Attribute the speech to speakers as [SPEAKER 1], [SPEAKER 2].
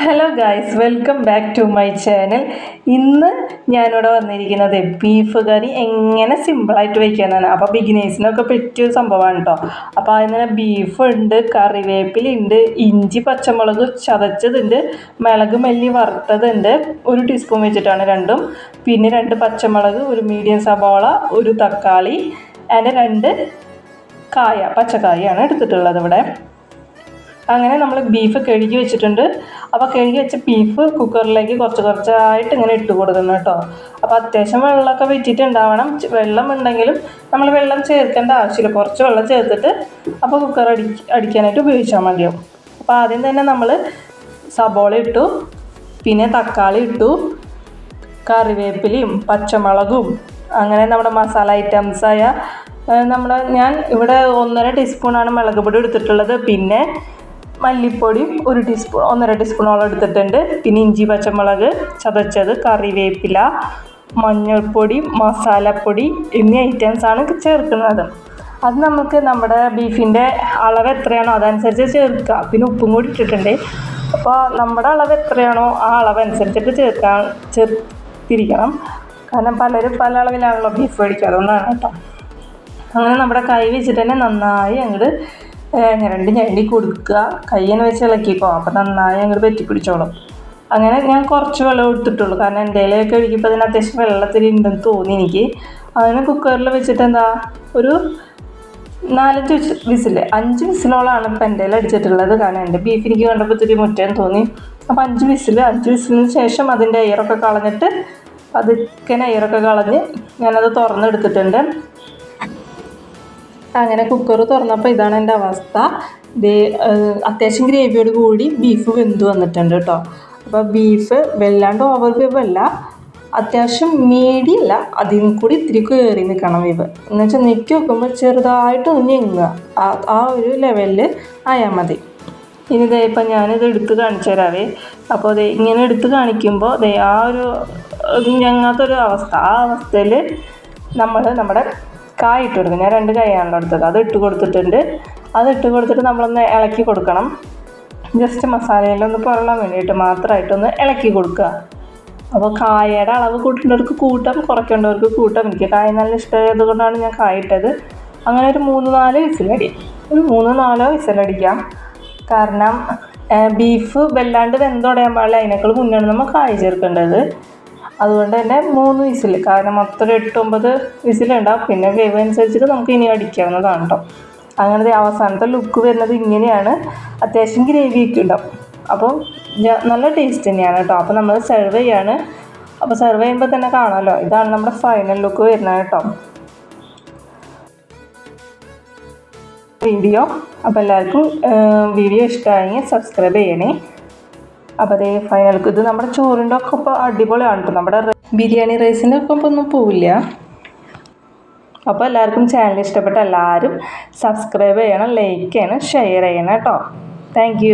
[SPEAKER 1] Hello guys welcome back to my channel ഇന്ന് ഞാനിവിടെ വന്നിരിക്കുന്നത് ബീഫ് കറി എങ്ങനെ സിമ്പിളായിട്ട് വയ്ക്കാനാണ് അപ്പോൾ ബിഗിനേഴ്സിനൊക്കെ പറ്റിയ സംഭവമാണ് കേട്ടോ അപ്പോൾ അതിന് ബീഫ് ഉണ്ട് കറിവേപ്പിലുണ്ട് ഇഞ്ചി പച്ചമുളക് ചതച്ചതുണ്ട് മിളക് മല്ലി വറുത്തതുണ്ട് ഒരു ടീസ്പൂൺ വെച്ചിട്ടാണ് രണ്ടും. പിന്നെ രണ്ട് പച്ചമുളക് ഒരു മീഡിയം സബോള ഒരു തക്കാളി അതിന്റെ രണ്ട് കായ പച്ചക്കായാണ് എടുത്തിട്ടുള്ളത് ഇവിടെ. അങ്ങനെ നമ്മൾ ബീഫ് കഴുകി വെച്ചിട്ടുണ്ട്. അപ്പോൾ കഴുകി വെച്ച ബീഫ് കുക്കറിലേക്ക് കുറച്ച് കുറച്ചായിട്ട് ഇങ്ങനെ ഇട്ട് കൊടുക്കണം കേട്ടോ. അപ്പോൾ അത്യാവശ്യം വെള്ളമൊക്കെ വെച്ചിട്ടുണ്ടാവണം വെള്ളം ഉണ്ടെങ്കിലും നമ്മൾ വെള്ളം ചേർക്കേണ്ട ആവശ്യമില്ല. കുറച്ച് വെള്ളം ചേർത്തിട്ട് അപ്പോൾ കുക്കർ അടി അടിക്കാനായിട്ട് ഉപയോഗിച്ചാൽ മതിയാവും. അപ്പോൾ ആദ്യം തന്നെ നമ്മൾ സബോള ഇട്ടു. പിന്നെ തക്കാളി ഇട്ടു. കറിവേപ്പിലയും പച്ചമുളകും. അങ്ങനെ നമ്മുടെ മസാല ഐറ്റംസായ നമ്മുടെ ഞാൻ ഇവിടെ ഒന്നര ടീസ്പൂണാണ് മുളക് പൊടി എടുത്തിട്ടുള്ളത്. പിന്നെ മല്ലിപ്പൊടിയും ഒരു ടീസ്പൂൺ ഒന്നര ടീസ്പൂണോളം എടുത്തിട്ടുണ്ട്. പിന്നെ ഇഞ്ചി പച്ചമുളക് ചതച്ചത് കറിവേപ്പില മഞ്ഞൾപ്പൊടി മസാലപ്പൊടി എന്നീ ഐറ്റംസാണ് ചേർക്കുന്നത്. അത് നമുക്ക് നമ്മുടെ ബീഫിന്റെ അളവ് എത്രയാണോ അതനുസരിച്ച് ചേർക്കുക. പിന്നെ ഉപ്പും കൂടി ഇട്ടിട്ടുണ്ട്. അപ്പോൾ നമ്മുടെ അളവ് എത്രയാണോ ആ അളവ് അനുസരിച്ചിട്ട് ചേർക്കാൻ ചേർത്തിരിക്കണം. കാരണം പലരും പല അളവിലാണല്ലോ ബീഫ് മേടിക്കുക കേട്ടോ. അങ്ങനെ നമ്മുടെ കൈ വെച്ചിട്ട് തന്നെ നന്നായി അങ്ങോട്ട് ഞരണ്ടി ഞണ്ടി കൊടുക്കുക. കയ്യെന്ന് വെച്ച് ഇളക്കിക്കോ. അപ്പോൾ നന്നായി അങ്ങോട്ട് പറ്റി പിടിച്ചോളും അങ്ങനെ ഞാൻ കുറച്ച് വെള്ളം എടുത്തിട്ടുള്ളൂ. കാരണം എന്റെ ഇലയൊക്കെ ഒഴുകിയപ്പോൾ അതിന് അത്യാവശ്യം വെള്ളത്തിൽ ഉണ്ടെന്ന് തോന്നി എനിക്ക്. അങ്ങനെ കുക്കറിൽ വെച്ചിട്ട് എന്താ ഒരു നാലഞ്ച് വിസ് വിസിൽ അഞ്ച് വിസിലോളാണ് ഇപ്പം എന്റെ അടിച്ചിട്ടുള്ളത്. കാരണം എന്റെ ബീഫ് എനിക്ക് കണ്ടപ്പോൾ ഇത്തിരി മുറ്റേന്ന് തോന്നി. അപ്പോൾ അഞ്ച് വിസിൽ അഞ്ച് വിസിലിന് ശേഷം അതിന്റെ എയറൊക്കെ കളഞ്ഞിട്ട് പതുക്കൻ എയറൊക്കെ കളഞ്ഞ് ഞാനത് തുറന്നെടുത്തിട്ടുണ്ട്. അങ്ങനെ കുക്കർ തുറന്നപ്പോൾ ഇതാണ് എന്റെ അവസ്ഥ. ദേ അത്യാവശ്യം ഗ്രേവിയോട് കൂടി ബീഫ് വെന്ത് വന്നിട്ടുണ്ട് കേട്ടോ അപ്പോൾ ബീഫ് വല്ലാണ്ട് ഓവർ വേവല്ല അത്യാവശ്യം മീഡിയല്ല അതിന് കൂടി ഇത്തിരി കയറി നിൽക്കണം വേവ് എന്ന് വെച്ചാൽ നെക്കി വെക്കുമ്പോൾ ചെറുതായിട്ട് ഒന്ന് ഞെങ്ങുക. ആ ഒരു ലെവലിൽ ആയാൽ മതി. ഇനി ദേ ഇപ്പം ഞാനിത് എടുത്ത് കാണിച്ചു തരാവേ. അപ്പോൾ ദേ ഇങ്ങനെ എടുത്ത് കാണിക്കുമ്പോൾ ദേ ആ ഒരു ഞങ്ങാത്തൊരു അവസ്ഥ. ആ അവസ്ഥയിൽ നമ്മൾ നമ്മുടെ കായ ഇട്ട് കൊടുക്കും ഞാൻ രണ്ട് കൈയാണല്ലോ എടുത്തത്. അത് ഇട്ട് കൊടുത്തിട്ടുണ്ട്. അത് ഇട്ട് കൊടുത്തിട്ട് നമ്മളൊന്ന് ഇളക്കി കൊടുക്കണം. ജസ്റ്റ് മസാലയിലൊന്ന് പുരളാൻ വേണ്ടിയിട്ട് മാത്രമായിട്ടൊന്ന് ഇളക്കി കൊടുക്കുക. അപ്പോൾ കായയുടെ അളവ് കൂട്ടേണ്ടവർക്ക് കൂട്ടാം കുറയ്ക്കേണ്ടവർക്ക് കൂട്ടാം. എനിക്ക് കായ നല്ല ഇഷ്ടമായത് കൊണ്ടാണ് ഞാൻ കായ ഇട്ടത് അങ്ങനെ ഒരു മൂന്ന് നാല് വിസിലടി. ഒരു മൂന്ന് നാലോ വിസിലടിക്കാം. കാരണം ബീഫ് വല്ലാണ്ട് വെന്തുടയാൻ പാടില്ല. അതിനേക്കാൾ മുന്നാണ് നമ്മൾ കായ ചേർക്കേണ്ടത്. അതുകൊണ്ട് തന്നെ മൂന്ന് വിസിൽ കാരണം മൊത്തം ഒരു എട്ട് ഒമ്പത് വിസിലുണ്ടാവും പിന്നെ വേവ് അനുസരിച്ചിട്ട് നമുക്ക് ഇനി അടിക്കാവുന്നതാണ് കേട്ടോ അങ്ങനത്തെ അവസാനത്തെ ലുക്ക് വരുന്നത് ഇങ്ങനെയാണ്. അത്യാവശ്യം ഗ്രേവി ഒക്കെ ഉണ്ടാവും. അപ്പം നല്ല ടേസ്റ്റ് തന്നെയാണ് കേട്ടോ അപ്പോൾ നമ്മൾ സെർവ് ചെയ്യാണ്. അപ്പോൾ സെർവ് ചെയ്യുമ്പോൾ തന്നെ കാണാമല്ലോ ഇതാണ് നമ്മുടെ ഫൈനൽ ലുക്ക് വരുന്നത് കേട്ടോ വീഡിയോ അപ്പോൾ എല്ലാവർക്കും വീഡിയോ ഇഷ്ടമായെങ്കിൽ സബ്സ്ക്രൈബ് ചെയ്യണേ. അപ്പോൾ അതേ ഫൈനൽ ഇത് നമ്മുടെ ചോറിന്റെ ഒക്കെ ഇപ്പോൾ അടിപൊളിയാണ് കേട്ടോ നമ്മുടെ ബിരിയാണി റൈസിന്റെ ഒക്കെ ഇപ്പോൾ ഒന്നും പോവില്ല. അപ്പോൾ എല്ലാവർക്കും ചാനൽ ഇഷ്ടപ്പെട്ട എല്ലാവരും സബ്സ്ക്രൈബ് ചെയ്യണം ലൈക്ക് ചെയ്യണം ഷെയർ ചെയ്യണം കേട്ടോ താങ്ക്